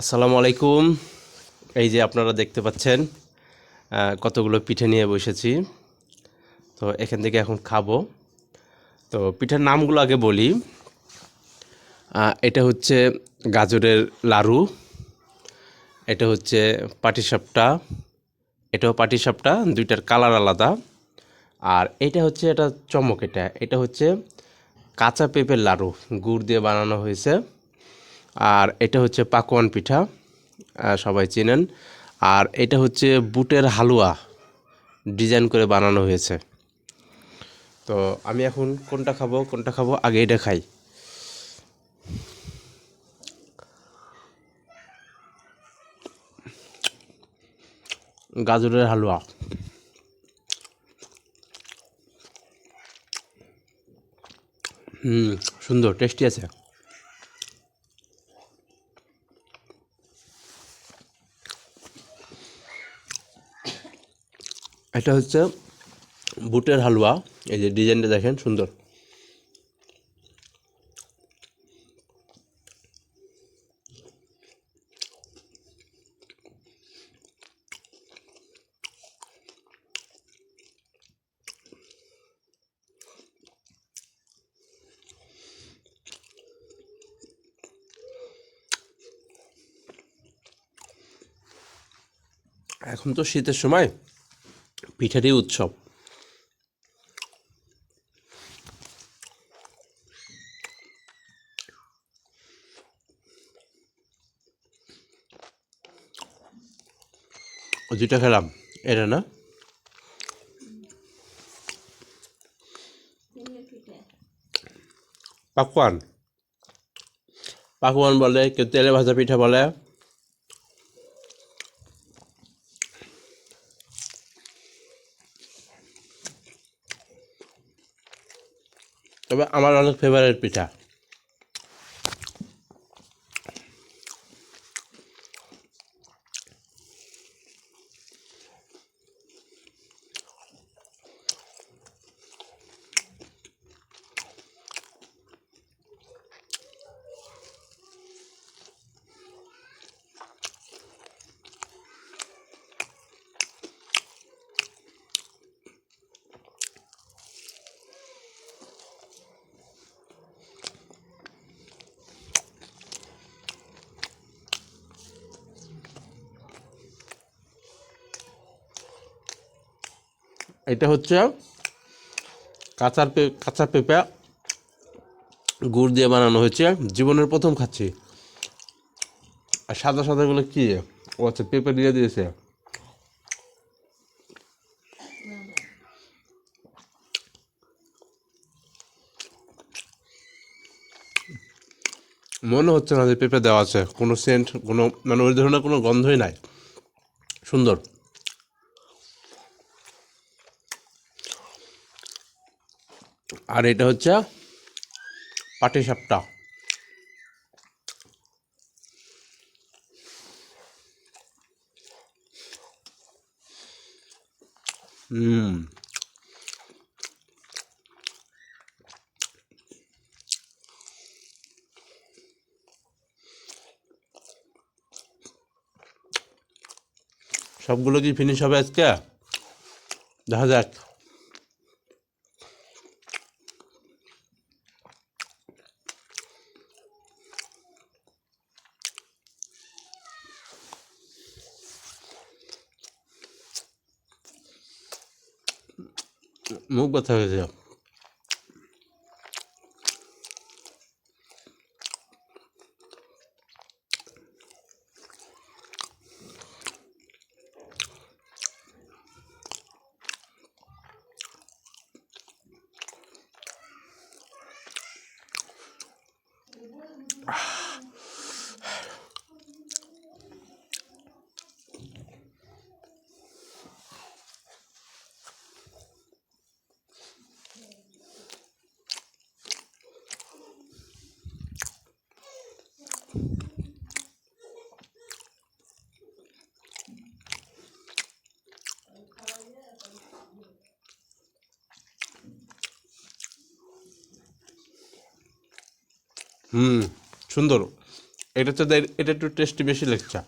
আসসালামু আলাইকুম এই যে আপনারা দেখতে পাচ্ছেন কতগুলো পিঠে নিয়ে বসেছি। তো এখান থেকে এখন খাব। তো পিঠার নামগুলো আগে বলি। এটা হচ্ছে গাজরের লাড়ু এটা হচ্ছে পাটিসাপটা। এটাও পাটিসাপটা, দুইটার কালার আলাদা। আর এটা হচ্ছে, এটা চমক এটা। এটা হচ্ছে কাঁচা পেঁপের লাড়ু গুড় দিয়ে বানানো হয়েছে। আর এটা হচ্ছে পাকোয়ান পিঠা সবাই চেনেন। আর এটা হচ্ছে বুটের হালুয়া ডিজাইন করে বানানো হয়েছে। তো আমি এখন কোনটা খাব কোনটা খাব, আগে এটা খাই। গাজরের হালুয়া। হুম, সুন্দর, টেস্টি আছে। এটা হচ্ছে বুটের হালুয়া। এই যে ডিজাইনটা দেখেন সুন্দর। এখন তো শীতের সময়। পিঠারই উৎসব। যেটা খেলাম এটা না? পাকওয়ান পাকওয়ান বলে কেউ তেলে ভাজা পিঠা বলে। তবে আমার অনেক ফেভারিট পিঠা। এটা হচ্ছে কাঁচার পে কাঁচা পেঁপে গুড় দিয়ে বানানো হয়েছে। জীবনের প্রথম খাচ্ছি। আর সাদা সাদাগুলো কি? ও আচ্ছা পেঁপে দিয়ে দিয়েছে। মনে হচ্ছে না যে পেঁপে দেওয়া আছে। কোনো সেন্ট কোনো মানে ওই ধরনের কোনো গন্ধই নাই। সুন্দর। আর এটা হচ্ছে পাটিসাপটা। হুম। সবগুলো কি ফিনিশ হবে আজকে? দেখা যাক। 목 같아요. হুম সুন্দর। এটা তো এটা একটু টেস্টি বেশি লাগছে।